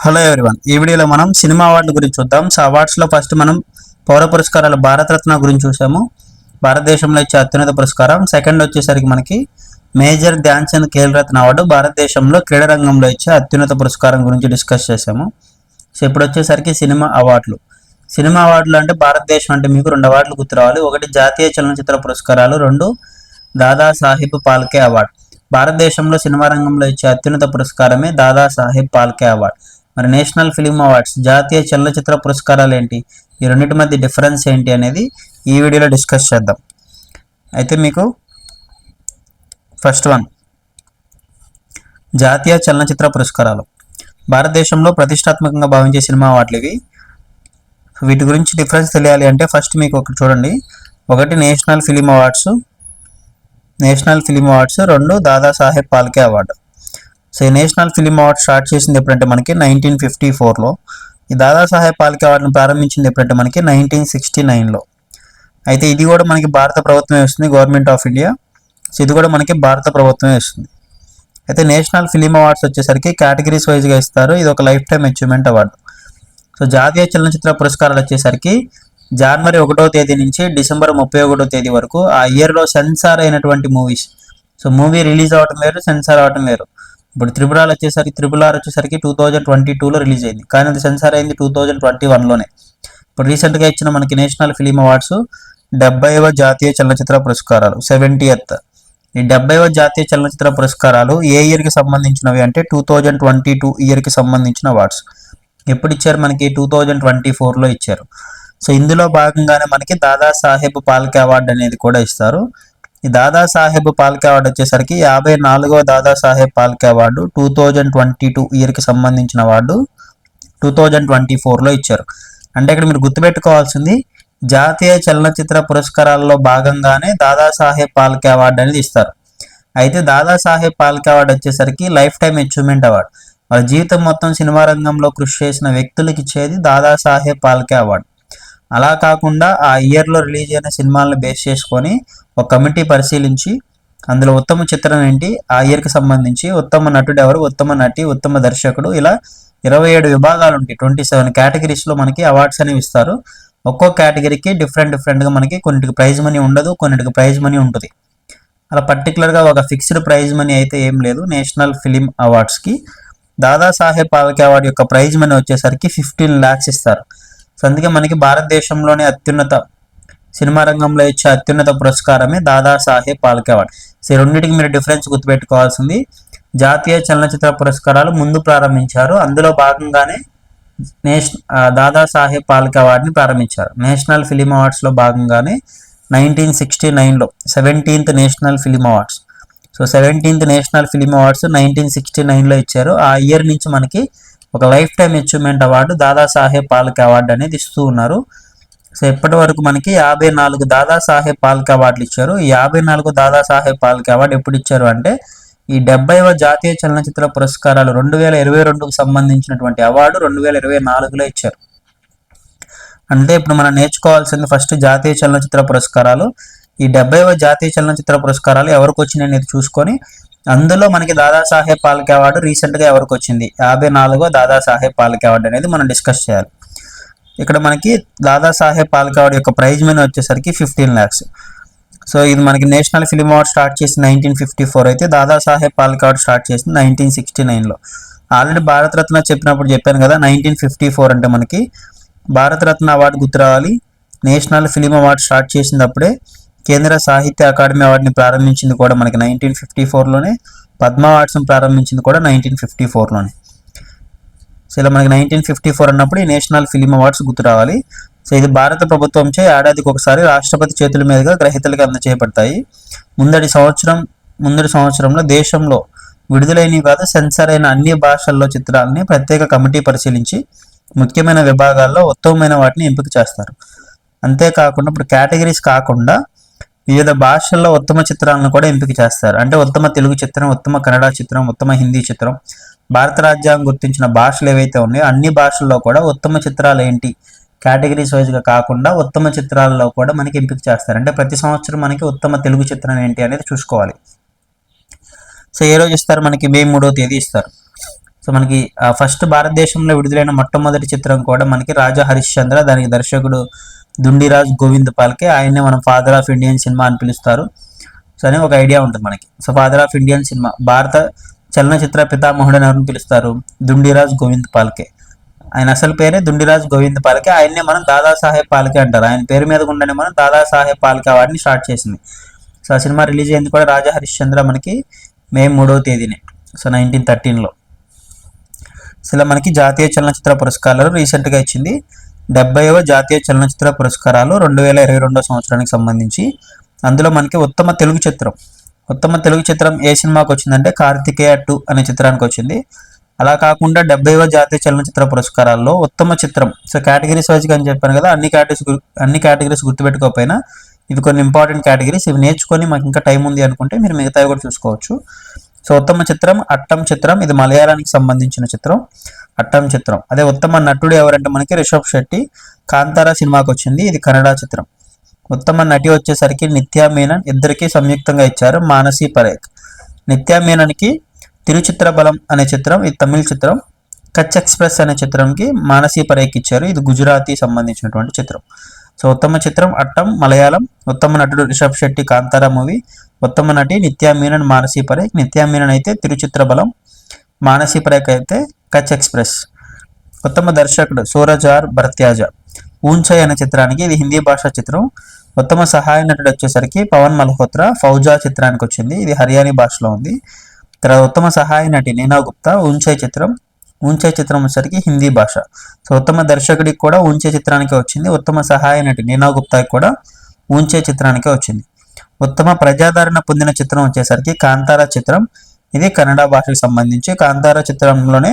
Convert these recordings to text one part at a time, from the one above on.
Hello everyone. ఈ వీడియోలో మనం సినిమా అవార్డుల గురించి చూద్దాం. సో అవార్డ్స్లో ఫస్ట్ మనం పౌర పురస్కారాలు భారతరత్న గురించి చూసాము. భారతదేశంలో ఇచ్చే అత్యున్నత పురస్కారం. సెకండ్ వచ్చేసరికి మనకి మేజర్ ధ్యాన్ చంద్ ఖేల్ రత్న అవార్డు భారతదేశంలో క్రీడా రంగంలో ఇచ్చే అత్యున్నత పురస్కారం గురించి డిస్కస్ చేసాము. సో ఇప్పుడు వచ్చేసరికి సినిమా అవార్డులు. సినిమా అవార్డులు అంటే భారతదేశం అంటే మీకు రెండు అవార్డులు గుర్తు రావాలి. ఒకటి జాతీయ చలనచిత్ర పురస్కారాలు రెండు దాదాసాహిబ్ పాల్కే అవార్డు. భారతదేశంలో సినిమా రంగంలో ఇచ్చే అత్యున్నత పురస్కారమే దాదాసాహెబ్ పాల్కే అవార్డు. మరి నేషనల్ ఫిలిం అవార్డ్స్ జాతీయ చలనచిత్ర పురస్కారాలు ఏంటి ఈ రెండింటి మధ్య డిఫరెన్స్ ఏంటి అనేది ఈ వీడియోలో డిస్కస్ చేద్దాం. అయితే మీకు ఫస్ట్ వన్. జాతీయ చలనచిత్ర పురస్కారాలు. భారతదేశంలో ప్రతిష్టాత్మకంగా భావించే సినిమా అవార్డులు ఇవి. వీటి గురించి డిఫరెన్స్ తెలియాలి అంటే ఫస్ట్ మీకు ఒకటి చూడండి. ఒకటి national film awards national film awards రెండు దాదాసాహెబ్ పాల్కే అవార్డు. సో ఈ నేషనల్ ఫిలిం అవార్డ్ స్టార్ట్ చేసింది ఎప్పుడంటే మనకి నైన్టీన్ ఫిఫ్టీ ఫోర్లో. ఈ దాదాసాహెబ్ పాల్కే అవార్డును ప్రారంభించింది ఎప్పుడంటే మనకి నైన్టీన్ సిక్స్టీ నైన్లో. అయితే ఇది కూడా మనకి భారత ప్రభుత్వమే వస్తుంది గవర్నమెంట్ ఆఫ్ ఇండియా సో ఇది కూడా మనకి భారత ప్రభుత్వమే వస్తుంది. అయితే నేషనల్ ఫిలిం అవార్డ్స్ వచ్చేసరికి కేటగిరీస్ వైజ్గా ఇస్తారు. ఇది ఒక lifetime achievement award. So జాతీయ చలనచిత్ర పురస్కారాలు వచ్చేసరికి జనవరి ఒకటో తేదీ నుంచి డిసెంబర్ ముప్పై ఒకటో తేదీ వరకు ఆ ఇయర్లో సెన్సార్ అయినటువంటి మూవీస్. సో మూవీ రిలీజ్ అవటం వేరు సెన్సార్ అవటం వేరు. ఇప్పుడు త్రిబుల్ ఆర్ వచ్చేసరికి త్రిబుల్ ఆర్ వచ్చేసరికి టూ థౌజండ్ ట్వంటీ టూలో రిలీజ్ అయింది. కానీ అది సెన్సార్ అయింది టూ థౌజండ్ ట్వంటీ వన్లోనే ఇప్పుడు రీసెంట్గా ఇచ్చిన మనకి నేషనల్ ఫిలిం అవార్డ్స్ డెబ్బైవ జాతీయ చలనచిత్ర పురస్కారాలు సెవెంటీయత్ ఈ డెబ్బైవ జాతీయ చలనచిత్ర పురస్కారాలు ఏ ఇయర్కి సంబంధించినవి అంటే టూ థౌజండ్ ట్వంటీ టూ ఇయర్కి సంబంధించిన అవార్డ్స్ ఎప్పుడు ఇచ్చారు మనకి? టూ థౌజండ్ ట్వంటీ ఫోర్లో ఇచ్చారు. సో ఇందులో భాగంగానే మనకి దాదా సాహెబ్ పాల్కే అవార్డు అనేది కూడా ఇస్తారు. ఈ దాదాసాహెబ్ పాల్కే అవార్డు వచ్చేసరికి యాభై నాలుగవ Dadasaheb Phalke award two thousand twenty two ఇయర్కి సంబంధించిన అవార్డు టూ థౌజండ్ ట్వంటీ ఫోర్లో ఇచ్చారు. అంటే ఇక్కడ మీరు గుర్తుపెట్టుకోవాల్సింది జాతీయ చలనచిత్ర పురస్కారాల్లో భాగంగానే దాదాసాహెబ్ పాల్కే అవార్డు అనేది ఇస్తారు. అయితే దాదాసాహెబ్ పాల్కే అవార్డు వచ్చేసరికి లైఫ్ టైం అచీవ్మెంట్ అవార్డు. వాళ్ళ జీవితం మొత్తం సినిమా రంగంలో కృషి చేసిన వ్యక్తులకు ఇచ్చేది దాదాసాహెబ్ పాల్కే అవార్డు. అలా కాకుండా ఆ ఇయర్లో రిలీజ్ అయిన సినిమాలను బేస్ చేసుకొని ఒక కమిటీ పరిశీలించి అందులో ఉత్తమ చిత్రం ఏంటి ఆ ఇయర్కి సంబంధించి ఉత్తమ నటుడు ఎవరు ఉత్తమ నటి ఉత్తమ దర్శకుడు ఇలా ఇరవై ఏడు విభాగాలు ఉంటాయి. ట్వంటీ సెవెన్ కేటగిరీస్లో మనకి అవార్డ్స్ అనేవి ఇస్తారు. ఒక్కో కేటగిరీకి డిఫరెంట్ డిఫరెంట్గా మనకి కొన్నిటికి ప్రైజ్ మనీ ఉండదు కొన్నిటికి ప్రైజ్ మనీ ఉంటుంది. అలా పర్టికులర్గా ఒక ఫిక్స్డ్ ప్రైజ్ మనీ అయితే ఏం లేదు నేషనల్ ఫిలిం అవార్డ్స్కి. దాదాసాహెబ్ పాల్కే అవార్డు యొక్క ప్రైజ్ మనీ వచ్చేసరికి ఫిఫ్టీన్ ల్యాక్స్ ఇస్తారు. సో అందుకే మనకి భారతదేశంలోనే అత్యున్నత సినిమా రంగంలో ఇచ్చే అత్యున్నత పురస్కారమే దాదా సాహెబ్ పాల్కే అవార్డు. సో ఈ రెండింటికి మీరు డిఫరెన్స్ గుర్తుపెట్టుకోవాల్సింది. జాతీయ చలనచిత్ర పురస్కారాలు ముందు ప్రారంభించారు. అందులో భాగంగానే నేష్ దాదా సాహెబ్ పాల్కే అవార్డుని ప్రారంభించారు. నేషనల్ ఫిలిం అవార్డ్స్లో భాగంగానే నైన్టీన్ సిక్స్టీ నైన్లో seventeenth national film awards. So seventeenth national film awards nineteen sixty నైన్లో ఇచ్చారు. ఆ ఇయర్ నుంచి మనకి ఒక lifetime achievement award Dadasaheb Phalke award అనేది ఇస్తూ ఉన్నారు. సో ఇప్పటి వరకు మనకి యాభై నాలుగు దాదాసాహెబ్ పాల్కే అవార్డులు ఇచ్చారు? ఈ యాభై నాలుగు దాదాసాహెబ్ పాల్కే అవార్డు ఎప్పుడు ఇచ్చారు అంటే ఈ డెబ్బైవ జాతీయ చలనచిత్ర పురస్కారాలు రెండు వేల ఇరవై రెండుకు సంబంధించినటువంటి అవార్డు రెండు వేల ఇరవై నాలుగులో ఇచ్చారు. అంటే ఇప్పుడు మనం నేర్చుకోవాల్సింది ఫస్ట్ జాతీయ చలనచిత్ర పురస్కారాలు. ఈ డెబ్బైవ జాతీయ చలనచిత్ర పురస్కారాలు ఎవరికి వచ్చినాయి అనేది చూసుకొని అందులో మనకి దాదాసాహెబ్ పాల్కే అవార్డు రీసెంట్గా ఎవరికి వచ్చింది? యాభై నాలుగో దాదాసాహెబ్ పాల్కే అవార్డు అనేది మనం డిస్కస్ చేయాలి. ఇక్కడ మనకి దాదాసాహెబ్ పాల్కే అవార్డు యొక్క ప్రైజ్ మనీ వచ్చేసరికి ఫిఫ్టీన్ ల్యాక్స్ సో ఇది మనకి నేషనల్ ఫిలిం అవార్డ్ స్టార్ట్ చేసి నైన్టీన్ ఫిఫ్టీ ఫోర్ అయితే దాదాసాహెబ్ పాల్కే అవార్డు స్టార్ట్ చేసింది నైన్టీన్ సిక్స్టీ నైన్లో ఆల్రెడీ భారతరత్న చెప్పినప్పుడు చెప్పాను కదా నైన్టీన్ ఫిఫ్టీ ఫోర్ అంటే మనకి భారతరత్న అవార్డు గుర్తు రావాలి. నేషనల్ ఫిలిం అవార్డు స్టార్ట్ చేసినప్పుడే కేంద్ర సాహిత్య అకాడమీ అవార్డుని ప్రారంభించింది కూడా మనకి నైన్టీన్ ఫిఫ్టీ ఫోర్లోనే. పద్మ అవార్డ్స్ని ప్రారంభించింది కూడా నైన్టీన్ ఫిఫ్టీ ఫోర్లోనే. సో ఇలా మనకి నైన్టీన్ ఫిఫ్టీ ఫోర్ అన్నప్పుడు ఈ నేషనల్ ఫిలిం అవార్డ్స్ గుర్తు రావాలి. సో ఇది భారత ప్రభుత్వంచే ఏడాదికి ఒకసారి రాష్ట్రపతి చేతుల మీదుగా గ్రహీతలకు అందచేయబడతాయి. ముందటి సంవత్సరం ముందటి సంవత్సరంలో దేశంలో విడుదలైనవి కాదు సెన్సార్ అయిన అన్ని భాషల్లో చిత్రాలని ప్రత్యేక కమిటీ పరిశీలించి ముఖ్యమైన విభాగాల్లో ఉత్తమమైన వాటిని ఎంపిక చేస్తారు. అంతేకాకుండా ఇప్పుడు కేటగిరీస్ కాకుండా వివిధ భాషల్లో ఉత్తమ చిత్రాలను కూడా ఎంపిక చేస్తారు. అంటే ఉత్తమ తెలుగు చిత్రం ఉత్తమ కన్నడ చిత్రం ఉత్తమ హిందీ చిత్రం. భారత రాజ్యాంగం గుర్తించిన భాషలు ఏవైతే ఉన్నాయో అన్ని భాషల్లో కూడా ఉత్తమ చిత్రాలు ఏంటి? కేటగిరీస్ వైజ్గా కాకుండా ఉత్తమ చిత్రాల్లో కూడా మనకి ఎంపిక చేస్తారు. అంటే ప్రతి సంవత్సరం మనకి ఉత్తమ తెలుగు చిత్రం ఏంటి అనేది చూసుకోవాలి. సో ఏ రోజు ఇస్తారు? మనకి మే మూడో తేదీ ఇస్తారు. సో సో మనకి ఫస్ట్ భారతదేశంలో విడుదలైన మొట్టమొదటి చిత్రం కూడా మనకి రాజా హరిశ్చంద్ర దానికి దర్శకుడు దుండిరాజ్ గోవింద్ పాల్కే ఆయన్నే మనం ఫాదర్ ఆఫ్ ఇండియన్ సినిమా అని పిలుస్తారు. సో అని ఒక ఐడియా ఉంటుంది మనకి. So father of Indian cinema భారత చలనచిత్ర పితామహుడు అని ఎవరిని పిలుస్తారు? దుండిరాజ్ గోవింద్ పాల్కే. ఆయన అసలు పేరే దుండిరాజ్ గోవింద్ పాల్కే. ఆయన్నే మనం దాదాసాహెబ్ పాల్కే అంటారు. ఆయన పేరు మీద ఉండనే మనం దాదాసాహెబ్ పాల్కే అవార్డుని స్టార్ట్ చేసింది. సో ఆ సినిమా రిలీజ్ అయింది కూడా రాజా హరిశ్చంద్ర మనకి మే మూడవ తేదీనే. సో నైన్టీన్ థర్టీన్లో సో ఇలా మనకి జాతీయ చలనచిత్ర పురస్కారాలు రీసెంట్గా ఇచ్చింది డెబ్బైవ జాతీయ చలనచిత్ర పురస్కారాలు రెండు వేల ఇరవై రెండో సంవత్సరానికి సంబంధించి. అందులో మనకి ఉత్తమ తెలుగు చిత్రం. ఉత్తమ తెలుగు చిత్రం ఏ సినిమాకి వచ్చిందంటే కార్తికేయ టూ అనే చిత్రానికి వచ్చింది. అలా కాకుండా డెబ్బైవ జాతీయ చలనచిత్ర పురస్కారాల్లో ఉత్తమ చిత్రం. సో కేటగిరీస్ వైజ్గా అని చెప్పాను కదా అన్ని కేటగిరీస్ అన్ని కేటగిరీస్ గుర్తుపెట్టుకోకపోయినా ఇవి కొన్ని ఇంపార్టెంట్ కేటగిరీస్. ఇవి నేర్చుకొని మాకు ఇంకా టైం ఉంది అనుకుంటే మీరు మిగతావి కూడా చూసుకోవచ్చు. సో ఉత్తమ చిత్రం అట్టం చిత్రం ఇది మలయాళానికి సంబంధించిన చిత్రం అట్టం చిత్రం. అదే ఉత్తమ నటుడు ఎవరంటే మనకి రిషబ్ శెట్టి కాంతారా సినిమాకి వచ్చింది ఇది కన్నడ చిత్రం. ఉత్తమ నటి వచ్చేసరికి నిత్యా మీనన్ ఇద్దరికి సంయుక్తంగా ఇచ్చారు మానసి పరేఖ్ నిత్యా మీనన్కి తిరుచిత్ర బలం అనే చిత్రం ఇది తమిళ చిత్రం. కచ్ ఎక్స్ప్రెస్ అనే చిత్రంకి మానసి పరేఖ్ ఇచ్చారు ఇది గుజరాతీ సంబంధించినటువంటి చిత్రం. సో ఉత్తమ చిత్రం అట్టం మలయాళం ఉత్తమ నటుడు రిషబ్ శెట్టి కాంతారా మూవీ ఉత్తమ నటి నిత్యా మీనన్ మానసి పరేఖ్ నిత్యా మీనన్ అయితే తిరుచిత్ర బలం మానసి పరేఖ్ అయితే కచ్ ఎక్స్ప్రెస్. ఉత్తమ దర్శకుడు సూరజార్ భరత్యాజ. ఊంచయ్ అనే చిత్రానికి ఇది హిందీ భాషా చిత్రం. ఉత్తమ సహాయ నటుడు వచ్చేసరికి పవన్ మల్హోత్రా ఫౌజా చిత్రానికి వచ్చింది ఇది హర్యానీ భాషలో ఉంది. తర్వాత ఉత్తమ సహాయ నటి నీనా గుప్తా ఊంచయ్ చిత్రం. ఊంచే చిత్రం వచ్చేసరికి హిందీ భాష. సో ఉత్తమ దర్శకుడికి కూడా ఊంచే చిత్రానికి వచ్చింది. ఉత్తమ సహాయ నటి నీనా గుప్తాకి కూడా ఊంచే చిత్రానికి వచ్చింది. ఉత్తమ ప్రజాదరణ పొందిన చిత్రం వచ్చేసరికి కాంతారా చిత్రం. ఇది కన్నడ భాషకు సంబంధించి కాంతారా చిత్రంలోనే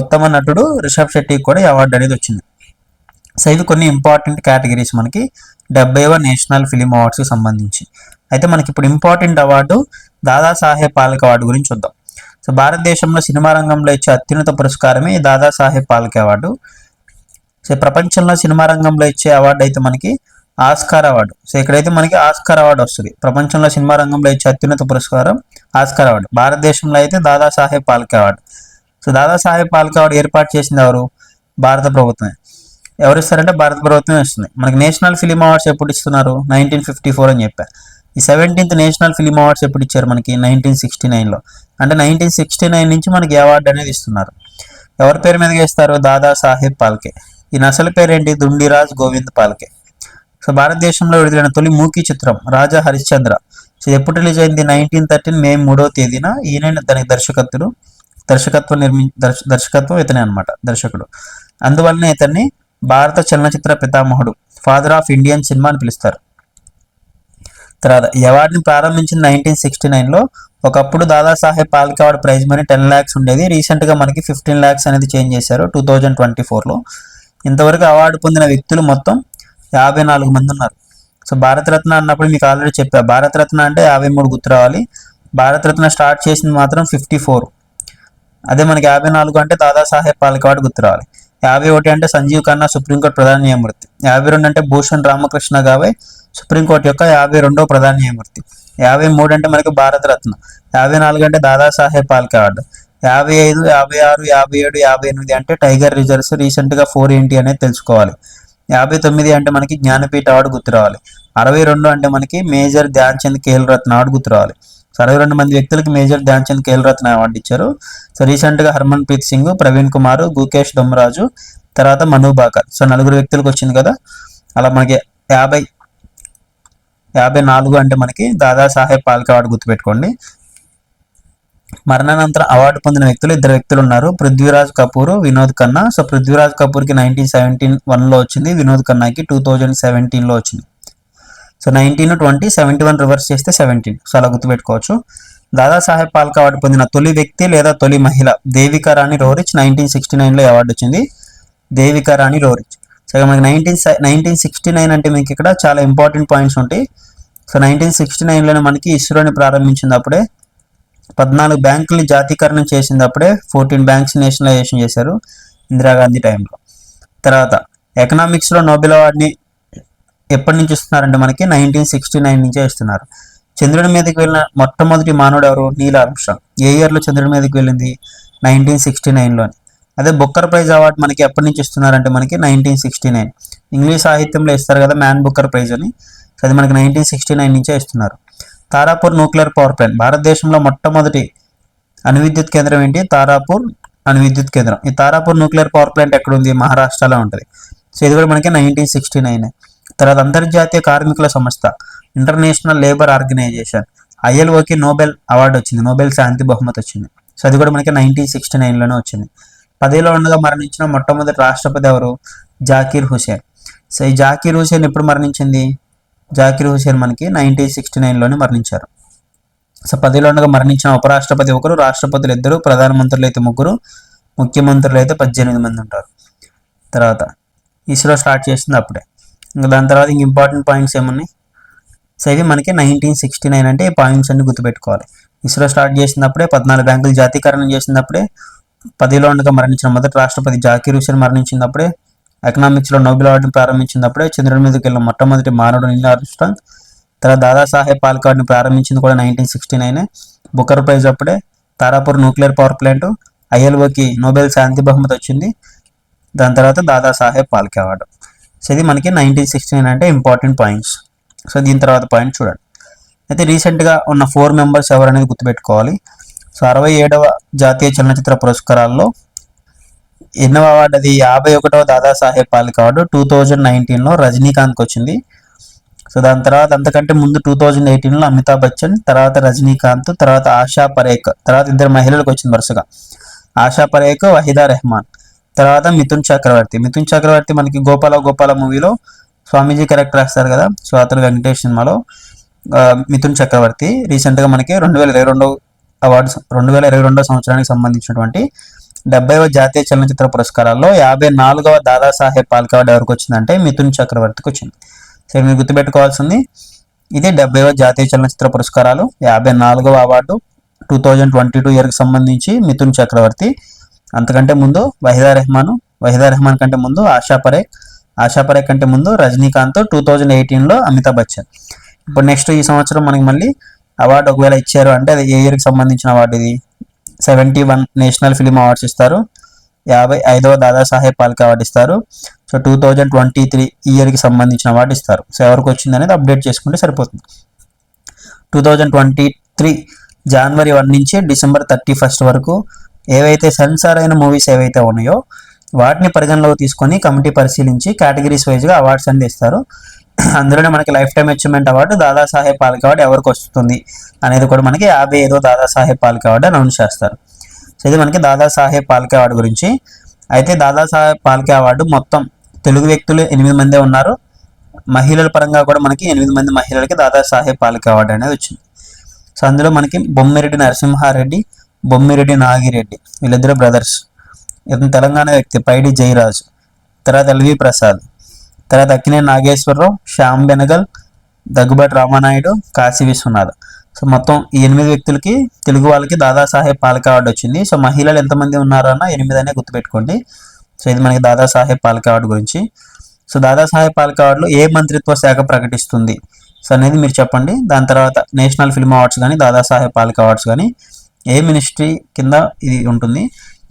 ఉత్తమ నటుడు రిషబ్ శెట్టికి కూడా అవార్డు అనేది వచ్చింది. సో ఇవి కొన్ని ఇంపార్టెంట్ కేటగిరీస్ మనకి డెబ్బైవ నేషనల్ ఫిలిం అవార్డ్స్కి సంబంధించి. అయితే మనకి ఇప్పుడు important award Dadasaheb Phalke award గురించి చూద్దాం. సో భారతదేశంలో సినిమా రంగంలో ఇచ్చే అత్యున్నత పురస్కారమే ఈ దాదాసాహెబ్ పాల్కే అవార్డు. సో ప్రపంచంలో సినిమా రంగంలో ఇచ్చే అవార్డు అయితే మనకి ఆస్కార్ అవార్డు. సో ఇక్కడైతే మనకి ఆస్కార్ అవార్డు వస్తుంది. ప్రపంచంలో సినిమా రంగంలో ఇచ్చే అత్యున్నత పురస్కారం ఆస్కార్ అవార్డు. భారతదేశంలో అయితే Dadasaheb Phalke award. So Dadasaheb Phalke award ఏర్పాటు చేసింది ఎవరు? భారత ప్రభుత్వమే. ఎవరు ఇస్తారంటే భారత ప్రభుత్వం ఇస్తుంది మనకి నేషనల్ ఫిలిం అవార్డ్స్ ఎప్పుడు ఇస్తున్నారు? నైన్టీన్ ఫిఫ్టీ ఫోర్ అని చెప్పారు ఈ సెవెంటీన్త్ నేషనల్ ఫిలిం అవార్డ్స్ ఎప్పుడు ఇచ్చారు మనకి? నైన్టీన్ సిక్స్టీ నైన్లో అంటే నైన్టీన్ సిక్స్టీ నైన్ నుంచి మనకి అవార్డు అనేది ఇస్తున్నారు. ఎవరి పేరు మీదగా ఇస్తారు దాదా సాహెబ్ పాల్కే. ఈయన అసలు పేరేంటి? దుండిరాజ్ గోవింద్ పాల్కే. సో భారతదేశంలో విడుదలైన తొలి మూకీ చిత్రం రాజా హరిశ్చంద్ర. సో ఎప్పుడు రిలీజ్ అయింది? నైన్టీన్ థర్టీన్ మే మూడవ తేదీన ఈయన దానికి దర్శకత్తుడు. దర్శకత్వం నిర్మి దర్శ దర్శకత్వం ఇతనే అనమాట దర్శకుడు. అందువల్లనే ఇతన్ని భారత చలనచిత్ర పితామహుడు ఫాదర్ ఆఫ్ ఇండియన్ సినిమా అని పిలుస్తారు. తర్వాత ఈ అవార్డుని ప్రారంభించింది నైన్టీన్ సిక్స్టీ నైన్లో ఒకప్పుడు Dadasaheb Phalke award prize money ten lakhs ఉండేది. రీసెంట్గా మనకి ఫిఫ్టీన్ ల్యాక్స్ అనేది చేంజ్ చేశారు టూ థౌజండ్ ట్వంటీ ఫోర్లో ఇంతవరకు అవార్డు పొందిన వ్యక్తులు మొత్తం యాభై నాలుగు మంది ఉన్నారు. సో భారతరత్న అన్నప్పుడు మీకు ఆల్రెడీ చెప్పా. భారతరత్న అంటే యాభై మూడు గుర్తు రావాలి. భారతరత్న స్టార్ట్ చేసింది మాత్రం ఫిఫ్టీ ఫోర్ అదే మనకి యాభై నాలుగు అంటే దాదాసాహెబ్ పాల్కే అవార్డు గుర్తు రావాలి. యాభై ఒకటి అంటే సంజీవ్ ఖన్నా సుప్రీంకోర్టు ప్రధాన న్యాయమూర్తి. యాభై రెండు అంటే భూషణ్ రామకృష్ణ గావే సుప్రీంకోర్టు యొక్క యాభై రెండో ప్రధాన న్యాయమూర్తి. యాభై మూడు అంటే మనకి భారతరత్న. యాభై నాలుగు అంటే దాదాసాహెబ్ పాల్కే అవార్డు. యాభై ఐదు యాభై ఆరు యాభై ఏడు యాభై ఎనిమిది అంటే టైగర్ రిజర్వ్స్ రీసెంట్గా ఫోర్ ఏంటి అనేది తెలుసుకోవాలి. యాభై తొమ్మిది అంటే మనకి జ్ఞానపీఠ అవార్డు గుర్తు రావాలి. అరవై రెండు అంటే మనకి మేజర్ ధ్యాన్ చంద్ ఖేల్ రత్న అవార్డు గుర్తు రావాలి. సో అరవై రెండు మంది వ్యక్తులకు మేజర్ ధ్యాన్ చంద్ ఖేల్ రత్న అవార్డు ఇచ్చారు. సో రీసెంట్గా హర్మన్ ప్రీత్ సింగ్ ప్రవీణ్ కుమార్ గుకేష్ దొమ్మరాజు తర్వాత మను బాకర్. సో నలుగురు వ్యక్తులకు వచ్చింది కదా. అలా మనకి యాభై యాభై నాలుగు అంటే మనకి దాదాసాహెబ్ పాల్కే అవార్డు గుర్తుపెట్టుకోండి. మరణానంతరం అవార్డు పొందిన వ్యక్తులు ఇద్దరు వ్యక్తులు ఉన్నారు. పృథ్వీరాజ్ కపూర్ వినోద్ ఖన్నా. సో పృథ్వీరాజ్ కపూర్కి నైన్టీన్ సెవెంటీన్ వన్లో వచ్చింది. వినోద్ ఖన్నాకి టూ థౌజండ్ సెవెంటీన్లో వచ్చింది. So nineteen twenty seventy one reverse చేస్తే సెవెంటీన్ సో అలా గుర్తుపెట్టుకోవచ్చు. దాదాసాహెబ్ పాల్క అవార్డు పొందిన తొలి వ్యక్తి లేదా తొలి మహిళ దేవికా రాణి రోరిచ్ నైన్టీన్ సిక్స్టీ నైన్లో అవార్డు వచ్చింది. దేవికా రాణి రోరిచ్. సో ఇక మనకి నైన్టీన్ నైన్టీన్ సిక్స్టీ నైన్ అంటే మీకు ఇక్కడ చాలా ఇంపార్టెంట్ పాయింట్స్ ఉంటాయి. సో నైన్టీన్ సిక్స్టీ నైన్లోనే మనకి ఇస్రోని ప్రారంభించింది అప్పుడే. పద్నాలుగు బ్యాంకుల్ని జాతీకరణం చేసింది అప్పుడే. ఫోర్టీన్ బ్యాంక్స్ నేషనలైజేషన్ చేశారు ఇందిరాగాంధీ టైంలో. తర్వాత ఎకనామిక్స్లో నోబెల్ అవార్డుని ఎప్పటి నుంచి ఇస్తున్నారంటే మనకి నైన్టీన్ సిక్స్టీ నైన్ నుంచే ఇస్తున్నారు. చంద్రుడి మీదకి వెళ్ళిన మొట్టమొదటి మానవుడు ఎవరు? నీల్ ఆర్మ్స్ట్రాంగ్. ఏ ఇయర్లో చంద్రుడి మీదకి వెళ్ళింది? నైన్టీన్ సిక్స్టీ నైన్లోని అదే బుక్కర్ ప్రైజ్ అవార్డు మనకి ఎప్పటి నుంచి ఇస్తున్నారంటే మనకి నైన్టీన్ సిక్స్టీ నైన్ ఇంగ్లీష్ సాహిత్యంలో ఇస్తారు కదా మ్యాన్ బుక్కర్ ప్రైజ్ అని. అది మనకి నైన్టీన్ సిక్స్టీ నైన్ నుంచే ఇస్తున్నారు. తారాపూర్ న్యూక్లియర్ పవర్ ప్లాంట్ భారతదేశంలో మొట్టమొదటి అణువిద్యుత్ కేంద్రం ఏంటి? తారాపూర్ అణువిద్యుత్ కేంద్రం. ఈ తారాపూర్ న్యూక్లియర్ పవర్ ప్లాంట్ ఎక్కడ ఉంది మహారాష్ట్రలో ఉంటుంది. సో ఇది కూడా మనకి నైన్టీన్ సిక్స్టీ నైన్ తర్వాత అంతర్జాతీయ కార్మికుల సంస్థ ఇంటర్నేషనల్ లేబర్ ఆర్గనైజేషన్ ఐఎల్ఓకి నోబెల్ అవార్డు వచ్చింది. నోబెల్ శాంతి బహుమతి వచ్చింది. సో అది కూడా మనకి నైన్టీన్ సిక్స్టీ నైన్లోనే వచ్చింది. పదేలో ఉండగా మరణించిన మొట్టమొదటి రాష్ట్రపతి ఎవరు? జాకీర్ హుసేన్. సో ఈ జాకీర్ హుసేన్ ఎప్పుడు మరణించింది? జాకీర్ హుసేన్ మనకి నైన్టీన్ సిక్స్టీ నైన్లోనే మరణించారు. సో పదిలో ఉండగా మరణించిన ఉపరాష్ట్రపతి ఒకరు రాష్ట్రపతులు ఇద్దరు ప్రధానమంత్రులు అయితే ముగ్గురు ముఖ్యమంత్రులు అయితే పద్దెనిమిది మంది ఉంటారు. తర్వాత ఇస్రో స్టార్ట్ చేసింది అప్పుడే. ఇంకా దాని తర్వాత ఇంక ఇంపార్టెంట్ పాయింట్స్ ఏమున్నాయి? సో ఇవి మనకి నైన్టీన్ సిక్స్టీ నైన్ అంటే ఈ పాయింట్స్ అన్ని గుర్తుపెట్టుకోవాలి. ఇస్రో స్టార్ట్ చేసినప్పుడే పద్నాలుగు బ్యాంకులు జాతీకరణం చేసినప్పుడే పదిలో ఉండగా మరణించిన మొదటి రాష్ట్రపతి జాకీర్ హుసేన్ మరణించినప్పుడే ఎకనామిక్స్లో నోబెల్ అవార్డును ప్రారంభించినప్పుడే చంద్రుడి మీదకి వెళ్ళిన మొట్టమొదటి మానవుడు నీల్ ఆర్మ్స్ట్రాంగ్ తర్వాత దాదాసాహెబ్ పాల్కే ప్రారంభించింది కూడా నైన్టీన్ సిక్స్టీ నైనే. బుకర్ ప్రైజ్ అప్పుడే తారాపూర్ న్యూక్లియర్ పవర్ ప్లాంట్ ఐఎల్ఓకి నోబెల్ శాంతి బహుమతి వచ్చింది. దాని తర్వాత దాదాసాహెబ్ పాల్కే అవార్డు. సో ఇది మనకి నైన్టీన్ సిక్స్టీ నైన్ అంటే ఇంపార్టెంట్ పాయింట్స్. సో దీని తర్వాత పాయింట్ చూడండి. అయితే రీసెంట్గా ఉన్న ఫోర్ మెంబర్స్ ఎవరనేది గుర్తుపెట్టుకోవాలి. సో అరవై ఏడవ జాతీయ చలనచిత్ర పురస్కారాల్లో ఎన్నో అవార్డు అది యాభై ఒకటవ Dadasaheb Phalke award two thousand నైన్టీన్లో రజనీకాంత్కి వచ్చింది. సో దాని తర్వాత అంతకంటే ముందు టూ థౌజండ్ ఎయిటీన్లో అమితాబ్ బచ్చన్ తర్వాత రజనీకాంత్ తర్వాత ఆశా పరేఖ్ తర్వాత ఇద్దరు మహిళలకు వచ్చింది వరుసగా. ఆశా పరేఖ్ వహీదా రెహమాన్ తర్వాత మిథున్ చక్రవర్తి. మిథున్ చక్రవర్తి మనకి గోపాల గోపాల మూవీలో స్వామీజీ క్యారెక్టర్ రాస్తారు కదా సో అతను వెంకటేష్ సినిమాలో మిథున్ చక్రవర్తి. రీసెంట్గా మనకి రెండు వేల ఇరవై రెండో అవార్డు రెండు వేల ఇరవై రెండో సంవత్సరానికి సంబంధించినటువంటి డెబ్బైవ జాతీయ చలనచిత్ర పురస్కారాల్లో యాభై నాలుగవ దాదాసాహెబ్ పాల్కే అవార్డు ఎవరికి వచ్చిందంటే మిథున్ చక్రవర్తికి వచ్చింది. సో మీరు గుర్తుపెట్టుకోవాల్సింది ఇది డెబ్బైవ జాతీయ చలనచిత్ర పురస్కారాలు యాభై నాలుగవ award two thousand twenty two ఇయర్కి సంబంధించి మిథున్ చక్రవర్తి. అంతకంటే ముందు వహిదా రెహమాన్ వహిదా రెహమాన్ కంటే ముందు ఆశా పరేఖ్ ఆశా పరేఖ్ కంటే ముందు రజనీకాంత్ టూ థౌజండ్ ఎయిటీన్లో అమితాబ్ బచ్చన్. ఇప్పుడు నెక్స్ట్ ఈ సంవత్సరం మనకి మళ్ళీ అవార్డు ఒకవేళ ఇచ్చారు అంటే అది ఏ ఇయర్కి సంబంధించిన అవార్డు ఇది? Seventy one national film awards ఇస్తారు. యాభై ఐదవ దాదాసాహెబ్ పాల్కే అవార్డు ఇస్తారు. So two thousand twenty three ఇయర్కి సంబంధించిన అవార్డు ఇస్తారు. సో ఎవరికి వచ్చింది అనేది అప్డేట్ చేసుకుంటే సరిపోతుంది. టూ థౌజండ్ ట్వంటీ త్రీ జనవరి వన్ నుంచి డిసెంబర్ థర్టీ ఫస్ట్ వరకు ఏవైతే సెన్సార్ అయిన మూవీస్ ఏవైతే ఉన్నాయో వాటిని పరిగణలోకి తీసుకొని కమిటీ పరిశీలించి కేటగిరీస్ వైజ్గా అవార్డ్స్ అనేది ఇస్తారు. అందులోనే మనకి lifetime achievement award Dadasaheb Phalke award ఎవరికి వస్తుంది అనేది కూడా మనకి యాభై ఐదో దాదాసాహెబ్ పాల్కే అవార్డు అనౌన్స్ చేస్తారు. సో ఇది మనకి దాదాసాహెబ్ పాల్కే అవార్డు గురించి. అయితే దాదాసాహెబ్ పాల్కే అవార్డు మొత్తం తెలుగు వ్యక్తులు ఎనిమిది మందే ఉన్నారు. మహిళల పరంగా కూడా మనకి ఎనిమిది మంది మహిళలకి దాదాసాహెబ్ పాల్కే అవార్డు అనేది వచ్చింది. సో అందులో మనకి బొమ్మిరెడ్డి నరసింహారెడ్డి బొమ్మిరెడ్డి నాగిరెడ్డి వీళ్ళిద్దరు బ్రదర్స్. ఇతను తెలంగాణ వ్యక్తి పైడి జయరాజు తర్వాత ఎల్వి ప్రసాద్. తర్వాత అక్కినే నాగేశ్వరరావు శ్యామ్ బెనగల్ దగ్గుబాటి రామానాయుడు కాశీ విశ్వనాథ్. సో మొత్తం ఈ ఎనిమిది వ్యక్తులకి తెలుగు వాళ్ళకి దాదాసాహెబ్ పాలక అవార్డు వచ్చింది. సో మహిళలు ఎంతమంది ఉన్నారన్న ఎనిమిది అనే గుర్తుపెట్టుకోండి. సో ఇది మనకి దాదాసాహెబ్ పాలక అవార్డు గురించి. సో దాదాసాహెబ్ పాలక అవార్డులో ఏ మంత్రిత్వ శాఖ ప్రకటిస్తుంది? సో అనేది మీరు చెప్పండి. దాని తర్వాత నేషనల్ ఫిల్మ్ అవార్డ్స్ కానీ దాదాసాహెబ్ పాలక అవార్డ్స్ కానీ ఏ మినిస్ట్రీ కింద ఇది ఉంటుంది?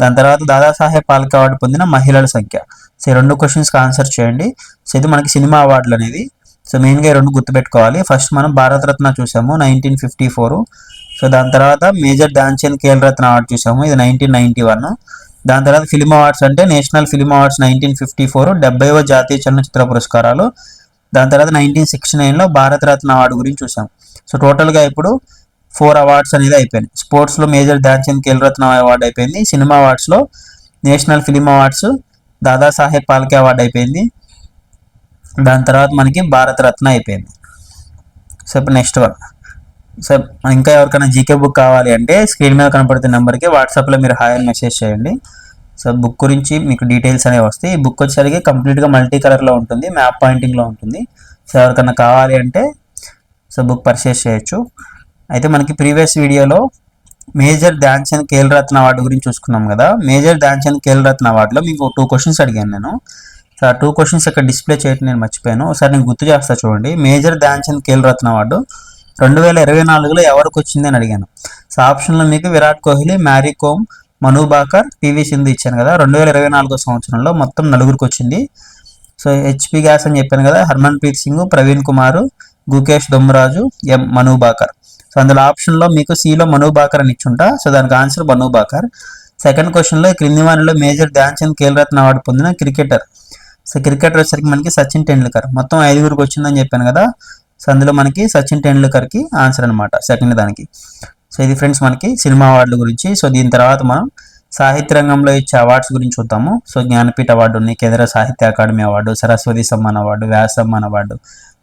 దాని తర్వాత దాదాసాహెబ్ పాల్కే అవార్డు పొందిన మహిళల సంఖ్య. సో ఈ రెండు క్వశ్చన్స్కి ఆన్సర్ చేయండి. సో ఇది మనకి సినిమా అవార్డులు అనేది సో మెయిన్గా ఈ రెండు గుర్తుపెట్టుకోవాలి. ఫస్ట్ మనం భారతరత్న చూసాము నైన్టీన్ ఫిఫ్టీ ఫోర్ సో దాని తర్వాత మేజర్ ధ్యాన్చంద్ ఖేల్ రత్న అవార్డు చూసాము ఇది నైన్టీన్ నైన్టీ వన్ దాని తర్వాత ఫిల్మ్ అవార్డ్స్ అంటే national film awards nineteen fifty four డెబ్బైవ జాతీయ చలనచిత్ర పురస్కారాలు. దాని తర్వాత నైన్టీన్ సిక్స్టీ నైన్లో భారతరత్న అవార్డు గురించి చూసాం. సో టోటల్గా ఇప్పుడు ఫోర్ అవార్డ్స్ అనేది అయిపోయినాయి స్పోర్ట్స్లో మేజర్ ధ్యాన్చంద్ ఖేల్రత్న అవార్డు అయిపోయింది. Cinema అవార్డ్స్లో national film awards Dadasaheb Phalke award అయిపోయింది. దాని తర్వాత మనకి భారతరత్న అయిపోయింది. సో ఇప్పుడు నెక్స్ట్ వన్. సో ఇంకా ఎవరికైనా జీకే బుక్ కావాలి అంటే స్క్రీన్ మీద కనపడుతున్న నెంబర్కి వాట్సాప్లో మీరు హాయ్ అని మెసేజ్ చేయండి. సో బుక్ గురించి మీకు డీటెయిల్స్ అనేవి వస్తాయి. ఈ బుక్ వచ్చేసరికి కంప్లీట్గా మల్టీ కలర్లో ఉంటుంది. మ్యాప్ పాయింటింగ్లో ఉంటుంది. సో ఎవరికైనా కావాలి అంటే సో బుక్ పర్చేస్ చేయొచ్చు. అయితే మనకి ప్రీవియస్ వీడియోలో మేజర్ ధ్యాన్చంద్ ఖేల్ రత్న అవార్డు గురించి చూసుకున్నాం కదా. మేజర్ ధ్యాన్చంద్ ఖేల్ రత్న అవార్డులో మీకు టూ క్వశ్చన్స్ అడిగాను నేను. సో ఆ టూ క్వశ్చన్స్ ఇక్కడ డిస్ప్లే చేయడం నేను మర్చిపోయాను. ఒకసారి నేను గుర్తు చేస్తా చూడండి. మేజర్ ధ్యాన్చంద్ ఖేల్ రత్న అవార్డు రెండు వేల ఇరవై నాలుగులో ఎవరికి వచ్చింది అని అడిగాను. సో ఆప్షన్లో మీకు విరాట్ కోహ్లీ మ్యారీ కోమ్ మను బాకర్ పివి సింధు ఇచ్చాను కదా. రెండు వేల ఇరవై నాలుగో సంవత్సరంలో మొత్తం నలుగురికి వచ్చింది. సో హెచ్పి గ్యాస్ అని చెప్పాను కదా. హర్మన్ ప్రీత్ సింగ్ ప్రవీణ్ కుమార్ గుకేష్ దొమ్మరాజు ఎం మను బాకర్ సో అందులో ఆప్షన్లో మీకు సిలో మనుబాకర్ అని ఇచ్చుంటా. సో దానికి ఆన్సర్ మను బాకర్. సెకండ్ క్వశ్చన్లో క్రింది వారిలో మేజర్ ధ్యాన్ చంద్ ఖేల్ రత్న అవార్డు పొందిన క్రికెటర్ సో క్రికెటర్ వచ్చేసరికి మనకి సచిన్ టెండూల్కర్. మొత్తం ఐదుగురికి వచ్చిందని చెప్పాను కదా. సో అందులో మనకి సచిన్ టెండూల్కర్కి ఆన్సర్ అనమాట సెకండ్ దానికి. సో ఇది ఫ్రెండ్స్ మనకి సినిమా అవార్డుల గురించి. సో దీని తర్వాత మనం సాహిత్య రంగంలో ఇచ్చే అవార్డ్స్ గురించి చూద్దాము. So Jnanpith award Kendra Sahitya Akademi award Saraswati Samman award Vyas Samman award.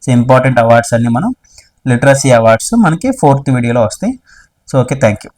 So important awards అన్ని మనం లిటరసీ అవార్డ్స్ మనకి ఫోర్త్ వీడియోలో వస్తాయి. So okay thank you